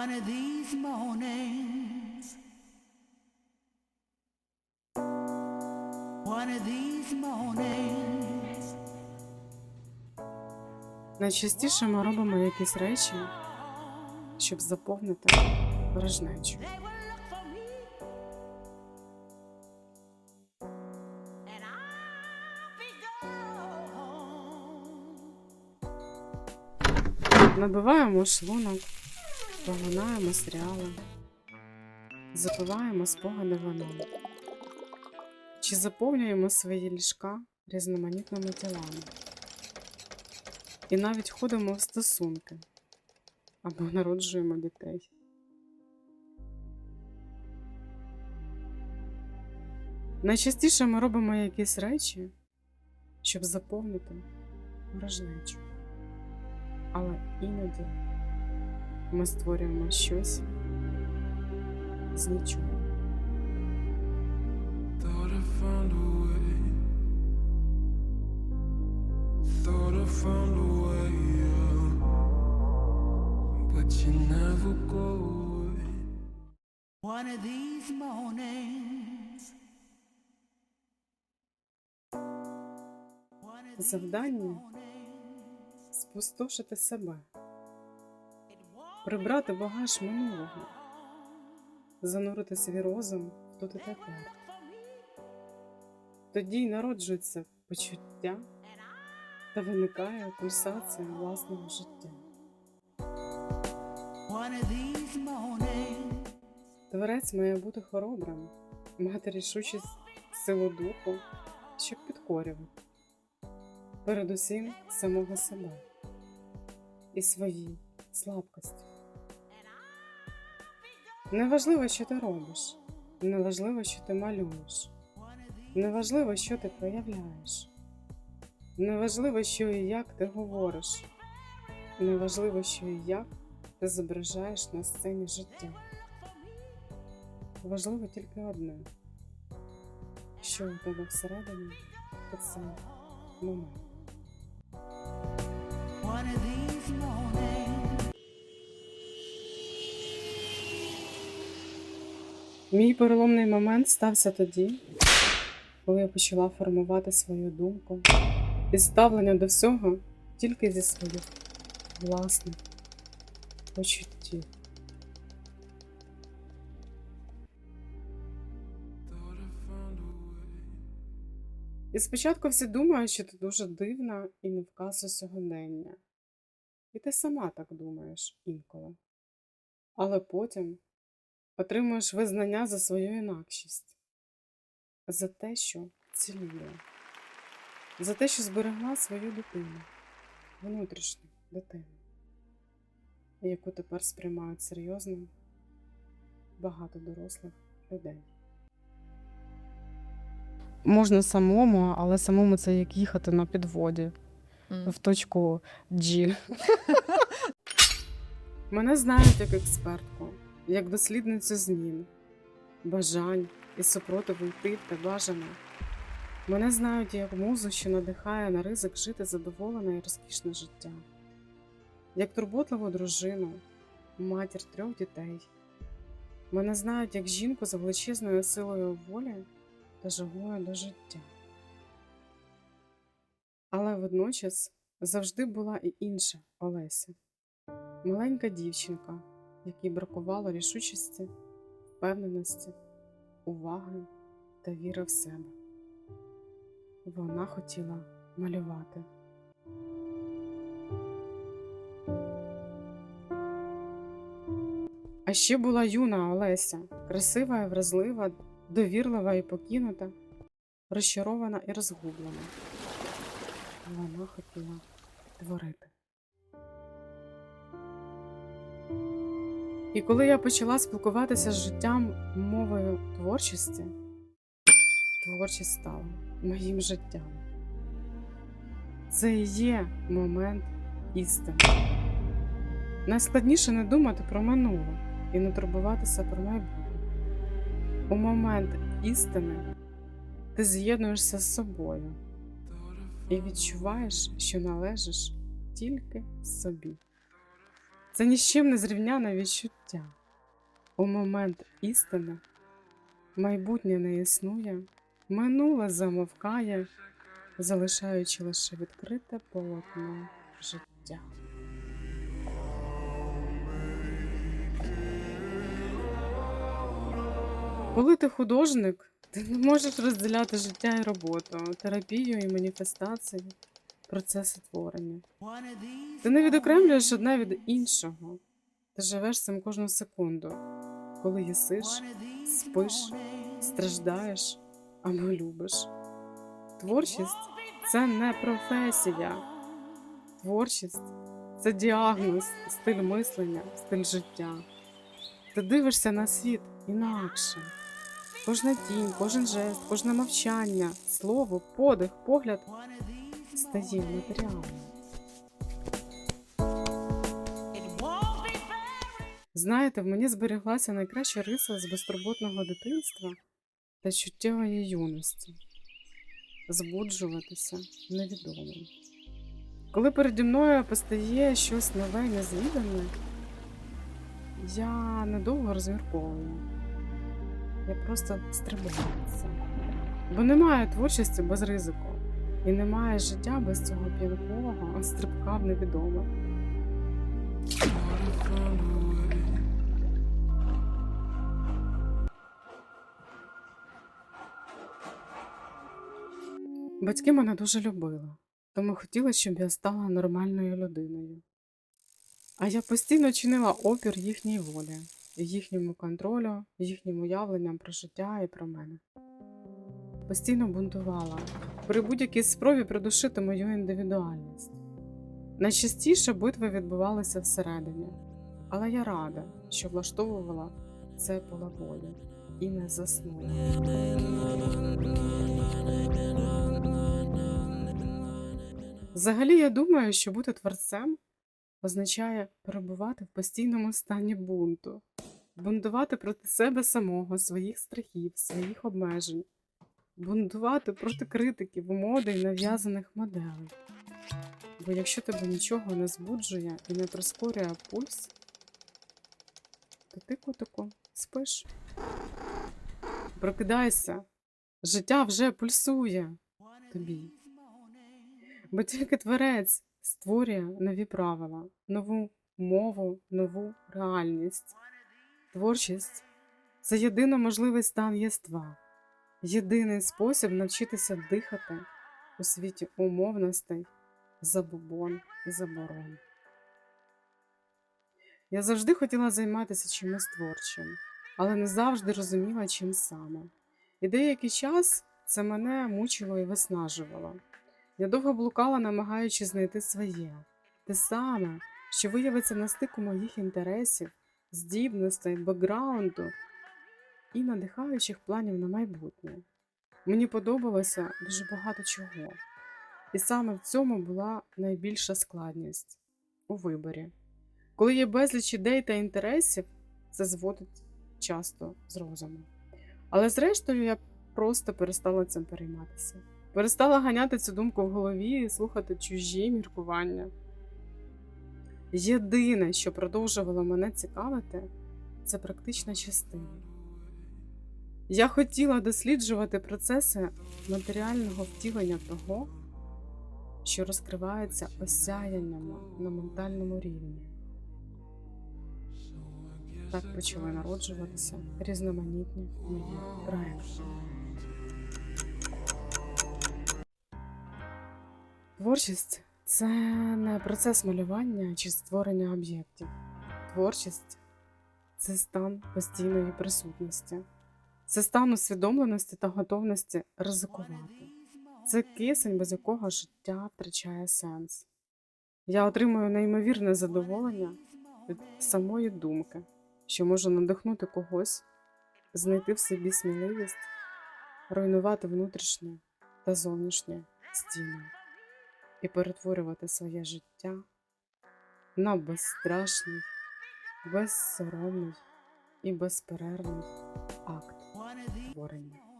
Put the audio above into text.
One of these mornings. One of these mornings. Найчастіше ми робимо якісь речі, щоб заповнити порожнечу. Набиваємо шлунок, поглинаємо серіали, запиваємо спогади вином. Чи заповнюємо свої ліжка різноманітними тілами. І навіть ходимо в стосунки або народжуємо дітей. Найчастіше ми робимо якісь речі, щоб заповнити порожнечу. Але іноді ми створюємо щось з нічого. One of these mornings. Завдання спустошити себе, прибрати багаж минулого, занурити свій розум тут і тепер. Тоді й народжується почуття та виникає пульсація власного життя. Творець має бути хоробрим, мати рішучість силу духу, щоб підкорювати. Передусім самого себе і свої слабкості. Неважливо, що ти робиш, неважливо, що ти малюєш, неважливо, що ти проявляєш, неважливо, що і як ти говориш, неважливо, що і як ти зображаєш на сцені життя. Важливо тільки одне, що у тебе всередині у цей момент. One of these mornings. Мій переломний момент стався тоді, коли я почала формувати свою думку і ставлення до всього тільки зі своїх власних почуттів. І спочатку всі думають, що ти дуже дивна і не вказує сьогодення. І ти сама так думаєш інколи. Але потім отримуєш визнання за свою інакшість, за те, що цілює, за те, що зберегла свою дитину, внутрішню дитину, яку тепер сприймають серйозно багато дорослих людей. Можна самому, але самому це як їхати на підводі. В точку G. Мене знають як експертку, як дослідницю змін, бажань і супротиву йти те бажане. Мене знають як музу, що надихає на ризик жити задоволене і розкішне життя, як турботливу дружину, матір трьох дітей. Мене знають як жінку з величезною силою волі та жагою до життя. Але водночас завжди була і інша Олеся. Маленька дівчинка, якій бракувало рішучості, впевненості, уваги та віри в себе. Вона хотіла малювати. А ще була юна Олеся, красива і вразлива, довірлива і покинута, розчарована і розгублена. Вона хотіла творити. І коли я почала спілкуватися з життям мовою творчості, творчість стала моїм життям. Це і є момент істини. Найскладніше не думати про минуле і не турбуватися про майбутнє. У момент істини ти з'єднуєшся з собою і відчуваєш, що належиш тільки собі. Це ні з чим не зрівняне відчуття. У момент істини майбутнє не існує, минуле замовкає, залишаючи лише відкрите полотно життя. Коли ти художник, ти не можеш розділяти життя і роботу, терапію і маніфестацію, процеси творення. Ти не відокремлюєш одне від іншого. Ти живеш цим кожну секунду, коли їсиш, спиш, страждаєш або любиш. Творчість це не професія. Творчість це діагноз, стиль мислення, стиль життя. Ти дивишся на світ інакше. Кожна тінь, кожен жест, кожне мовчання, слово, подих, погляд стає матеріалом. Знаєте, в мені зберіглася найкраща риса з безтурботного дитинства та чуттєвої юності збуджуватися невідомим. Коли переді мною постає щось нове і незвідане, я недовго розмірковую. Я просто стрибаю це. Бо немає творчості без ризику, і немає життя без цього п'янкового стрибка в невідоме. Батьки мене дуже любили, тому хотіли, щоб я стала нормальною людиною. А я постійно чинила опір їхній волі, їхньому контролю, їхнім уявленням про життя і про мене. Постійно бунтувала при будь-якій спробі придушити мою індивідуальність. Найчастіше битви відбувалися всередині, але я рада, що влаштовувала це поле бою і не заснула. Взагалі, я думаю, що бути творцем означає перебувати в постійному стані бунту, бунтувати проти себе самого, своїх страхів, своїх обмежень, бунтувати проти критиків, моди і нав'язаних моделей. Бо якщо тебе нічого не збуджує і не прискорює пульс, то ти, котику, спиш. Прокидайся, життя вже пульсує тобі. Бо тільки творець створює нові правила, нову мову, нову реальність. Творчість це єдино можливий стан єства, єдиний спосіб навчитися дихати у світі умовностей, забобон і заборон. Я завжди хотіла займатися чимось творчим, але не завжди розуміла, чим саме. І деякий час це мене мучило і виснажувало. Я довго блукала, намагаючись знайти своє, те саме, що виявиться на стику моїх інтересів, здібностей, бекграунду і надихаючих планів на майбутнє. Мені подобалося дуже багато чого, і саме в цьому була найбільша складність у виборі. Коли є безліч ідей та інтересів, це зводить часто з розуму. Але зрештою я просто перестала цим перейматися. Перестала ганяти цю думку в голові і слухати чужі міркування. Єдине, що продовжувало мене цікавити, це практична частина. Я хотіла досліджувати процеси матеріального втілення того, що розкривається осяяннями на ментальному рівні. Так почали народжуватися різноманітні мої проекти. Творчість це не процес малювання чи створення об'єктів. Творчість це стан постійної присутності, це стан усвідомленості та готовності ризикувати. Це кисень, без якого життя втрачає сенс. Я отримую неймовірне задоволення від самої думки, що можу надихнути когось, знайти в собі сміливість, руйнувати внутрішнє та зовнішнє стіни і перетворювати своє життя на безстрашний, безсоромний і безперервний акт творення.